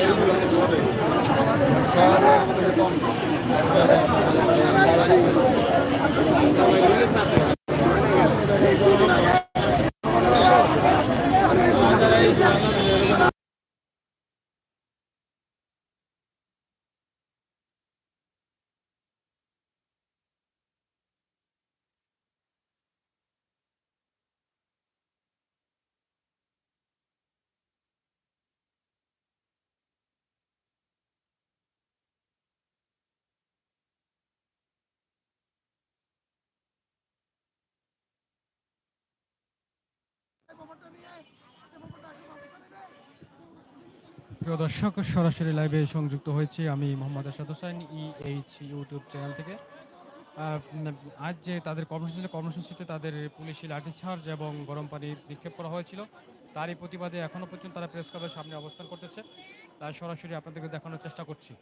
Thank you. প্রিয় দর্শক, সরাসরি লাইভে সংযুক্ত হয়েছি আমি Mohammad Asad Hossain EH YouTube channel থেকে। আজ যে তাদের কর্মসূচি কর্মসূচিতে তাদের পুলিশি লাঠিচার্জ এবং গরম পানি নিক্ষেপ করা হয়েছিল। তারই প্রতিবাদে এখনও পর্যন্ত তারা প্রেস ক্লাবের সামনে অবস্থান করতেছে। তাই সরাসরি আপনাদেরকে দেখানোর চেষ্টা করছি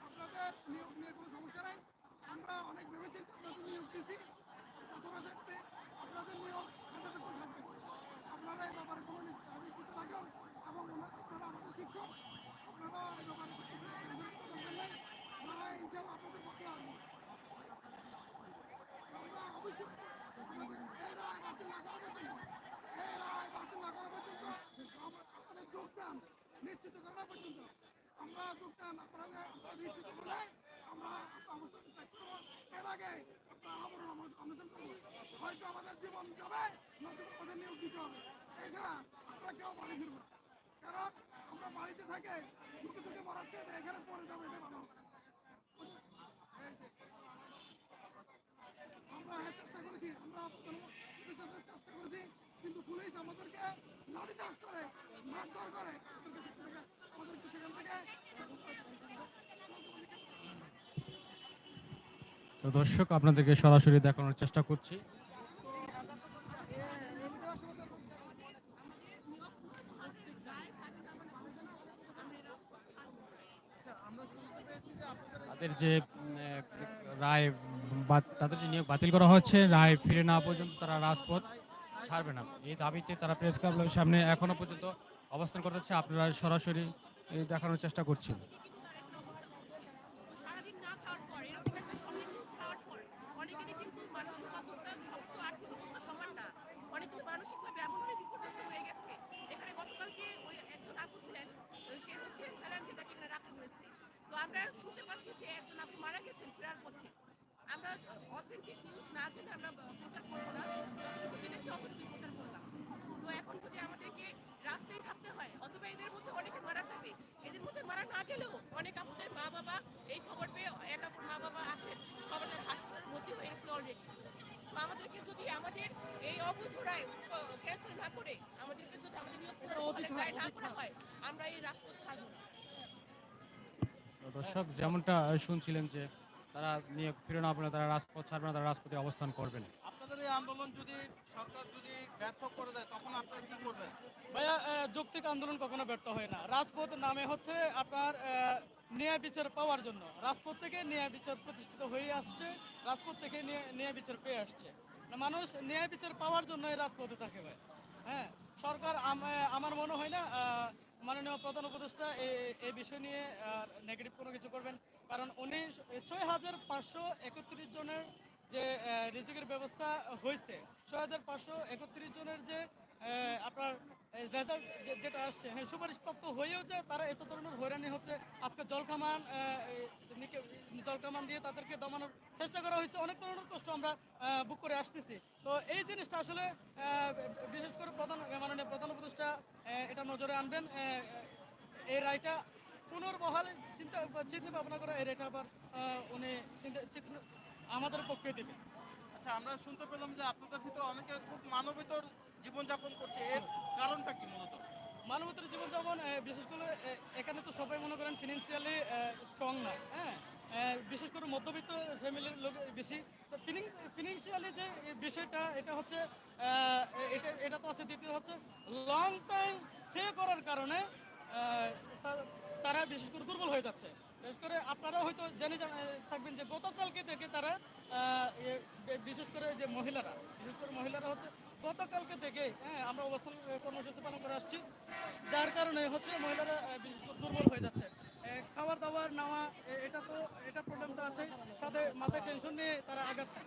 আপনাদের নিয়োগ নিয়ে কোনো সমস্যা নাই আমরা অনেক ভেবেছি আপনাদের নিয়োগ দিচ্ছি পাশাপাশি আপনাদের নিয়োগ হান্ড্রেড পার্সেন্ট থাকবে আপনারা এই ব্যাপারে কোনো নিশ্চিত থাকুন এবং ওনা- আপনারা আমাদের শিক্ষক আপনারা এই ব্যাপারে আমরা ইনশাল্লাহ আপনাদের পক্ষে আসব আমরা অবশ্যই এই রায় বাতিল না করা পর্যন্ত এই রায় বাতিল না করা পর্যন্ত আমরা আপনাদের যোগদান নিশ্চিত করা পর্যন্ত আমরা আপনারা আপনারা নিশ্চিত করলে আমরা অবস্থান ত্যাগ করব এর আগে আপনারা আবার করব হয়তো আমাদের জীবন যাবে নতুন পদে নিয়োগ দিতে হবে এছাড়া আমরা কেউ বাড়ি ফিরবো কারণ আমরা বাড়িতে থাকে দুটো দুটো মরাচ্ছে এখানে পরে যাব এটা ভালো আমরা হ্যাঁ চেষ্টা করেছি আমরা চেষ্টা করেছি কিন্তু পুলিশ আমাদেরকে লাঠি চার্জ করে মারধর করে আমাদেরকে সেখান থেকে আমাদেরকে সেখান থেকে তো দর্শক, আপনাদেরকে সরাসরি দেখানোর চেষ্টা করছি। তাদের যে রায় তাদের যে নিয়োগ বাতিল করা হচ্ছে, রায় ফিরে না পর্যন্ত তারা রাজপথ ছাড়বে না। এই দাবিতে তারা প্রেস ক্লাবের সামনে এখনও পর্যন্ত অবস্থান করতেছে আপনারা সরাসরি দেখানোর চেষ্টা করছি সারাদিন না খাওয়ার পর এরকম একটা সময় নিউজ খাওয়ার পর অনেকেরই কিন্তু মানসিক অবস্থা সব তো আর্থিক অবস্থা সমান না অনেকে মানসিকভাবে এমনভাবে বিপর্যস্ত হয়ে গেছে এখানে গতকালকে ওই একজন আপু ছিলেন তো সে হচ্ছে স্যালানকে তাকে এখানে রাখা হয়েছে তো আমরা শুনতে পাচ্ছি যে একজন আপু মারা গেছেন ফেরার পথে। আমরা অথেন্টিক নিউজ না জেনে আমরা প্রচার করব না যতটুকু জেনেছি অতটুকু প্রচার করলাম তো এখন যদি আমাদেরকে রাস্তায় থাকতে হয় অথবা এদের মধ্যে অনেকে মারা যাবে এদের মধ্যে মারা না গেলেও অনেক আপুদের মা বাবা এই খবর পেয়ে এক আপুর মা বাবা আছেন খবরদের হাসপাতালে ভর্তি হয়ে গেছে অলরেডি আমাদেরকে যদি আমাদের এই অবৈধ রায় ক্যান্সেল না করে আমাদেরকে যদি আমাদের নিয়োগ না করা হয় আমরা এই রাজপথ ছাড়বো না। দর্শক যেমনটা শুনছিলেন যে তারা নিয়োগ ফিরে না পেলে তারা রাজপথ ছাড়বে না তারা রাজপথে অবস্থান করবেন। আপনাদের এই আন্দোলন যদি সরকার যদি ব্যর্থ করে দেয় তখন আপনারা কি করবেন? ভাইয়া যৌক্তিক আন্দোলন কখনো ব্যর্থ হয় না। রাজপথ নামে হচ্ছে আপনার ন্যায় বিচার পাওয়ার জন্য। রাজপথ থেকে ন্যায় বিচার প্রতিষ্ঠিত হয়ে আসছে রাজপথ থেকে ন্যায়- বিচার পেয়ে আসছে। মানুষ ন্যায় বিচার পাওয়ার জন্য এই রাজপথে থাকে ভাই। হ্যাঁ সরকার আমার মনে হয় না আহ, মাননীয় প্রধান উপদেষ্টা এই- বিষয় নিয়ে নেগেটিভ কোনো কিছু করবেন। কারণ উনি ছয় হাজার পাঁচশো একত্রিশ জনের যে রিজিকের ব্যবস্থা হয়েছে। ছয় হাজার পাঁচশো একত্রিশ জনের যে আপনার রেজাল্ট যেটা আসছে হ্যাঁ সুপারিশপ্রাপ্ত হয়েও যে তারা এত ধরনের হয়রানি হচ্ছে। আজকে জলকামান জলকামান দিয়ে তাদেরকে দমানোর চেষ্টা করা হয়েছে। অনেক ধরনের কষ্ট আমরা বুক করে আসতেছি। তো এই জিনিসটা আসলে বিশেষ করে প্রধান, মাননীয় প্রধান উপদেষ্টা এটা নজরে আনবেন। এই রায়টা পুনর্বহাল চিন্তা চিন্তা ভাবনা করে, এই রায়টা আবার উনি চিন্তা- আমাদের পক্ষে দেবে। আচ্ছা আমরা শুনতে পেলাম যে আপনাদের ভিতরে অনেকে খুব মানবিতর জীবনযাপন করছে। এর কারণটা কি মূলত? মানবতার জীবনযাপন বিশেষ করে এখানে তো সবাই মনে করেন ফিনান্সিয়ালি স্ট্রং না হ্যাঁ? বিশেষ করে মধ্যবিত্ত ফ্যামিলির লোক বেশি। তো ফিনান্সিয়ালি যে বিষয়টা এটা হচ্ছে এটা এটা তো আছে। দ্বিতীয় হচ্ছে লং টাইম স্টে করার কারণে তারা বিশেষ করে দুর্বল হয়ে যাচ্ছে। বিশেষ করে আপনারা হয়তো জেনে থাকবেন যে গতকালকে থেকে তারা বিশেষ করে যে মহিলারা, বিশেষ করে মহিলারা হচ্ছে গতকালকে থেকে হ্যাঁ আমরা অবস্থান কর্মসূচি পালন করে আসছি, যার কারণে হচ্ছে মহিলারা বিশেষ করে দুর্বল হয়ে যাচ্ছে। খাবার দাবার নেওয়া এটা তো, এটা প্রবলেমটা আছে, সাথে মাথায় টেনশন নিয়ে তারা আগাচ্ছে।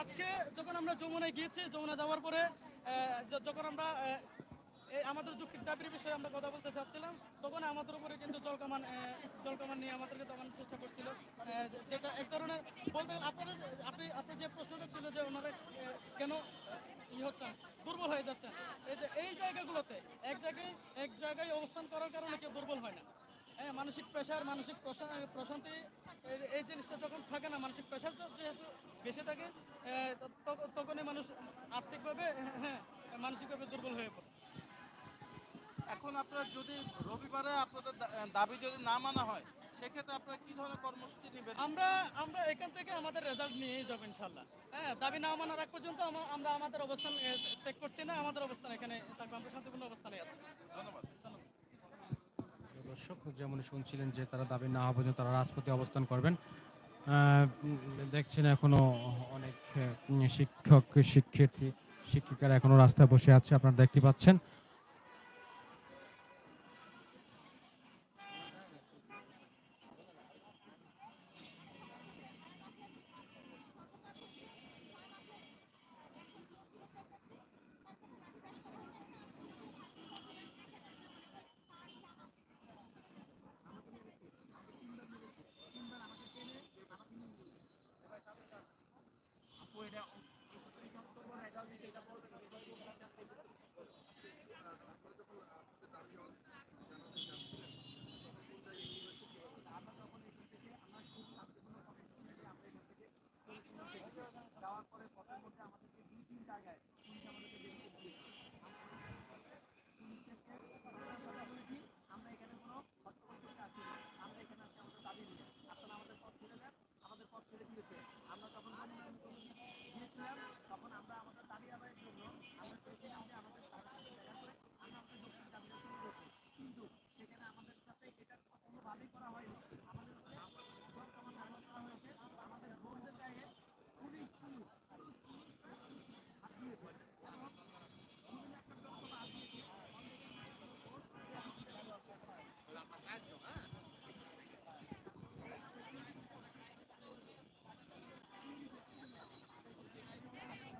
আজকে যখন আমরা যমুনায় গিয়েছি, যমুনা যাওয়ার পরে যখন আমরা এই আমাদের যুক্তির দাবির বিষয়ে আমরা কথা বলতে চাচ্ছিলাম। তখন আমাদের উপরে কিন্তু জলকামান জলকামান নিয়ে আমাদেরকে দমানোর চেষ্টা করছিল। যেটা এক ধরনের বলতে আপনারা আপনি আপনি যে প্রশ্নটা ছিল যে ওনারা কেন ই হচ্ছেন দুর্বল হয়ে যাচ্ছেন এই যে, এই জায়গাগুলোতে এক জায়গায় এক জায়গায় অবস্থান করার কারণে কেউ দুর্বল হয় না। হ্যাঁ মানসিক প্রেশার, মানসিক প্রশান্তি এই- জিনিসটা যখন থাকে না, মানসিক প্রেশার যেহেতু বেশি থাকে তখনই মানুষ আর্থিকভাবে হ্যাঁ মানসিকভাবে দুর্বল হয়ে পড়ে। এখন আপনার যদি রবিবারে আপনাদের দাবি যদি না মানা হয় সেক্ষেত্রে আপনারা কি ধরনের কর্মসূচি নেবেন? আমরা আমরা এখান থেকে আমাদের রেজাল্ট নিয়েই যাব ইনশাল্লাহ হ্যাঁ দাবি না মানার আগ পর্যন্ত আমরা আমাদের অবস্থান ত্যাগ করছি না আমাদের অবস্থান এখানে থাকবে আমরা শান্তিপূর্ণ অবস্থানে আছি। ধন্যবাদ। দর্শক যেমন শুনছিলেন যে তারা দাবি না হওয়া পর্যন্ত তারা রাজপথে অবস্থান করবেন। দেখছেন এখনও অনেক শিক্ষক শিক্ষার্থী শিক্ষিকারা এখনও রাস্তায় বসে আছে আপনারা দেখতে পাচ্ছেন।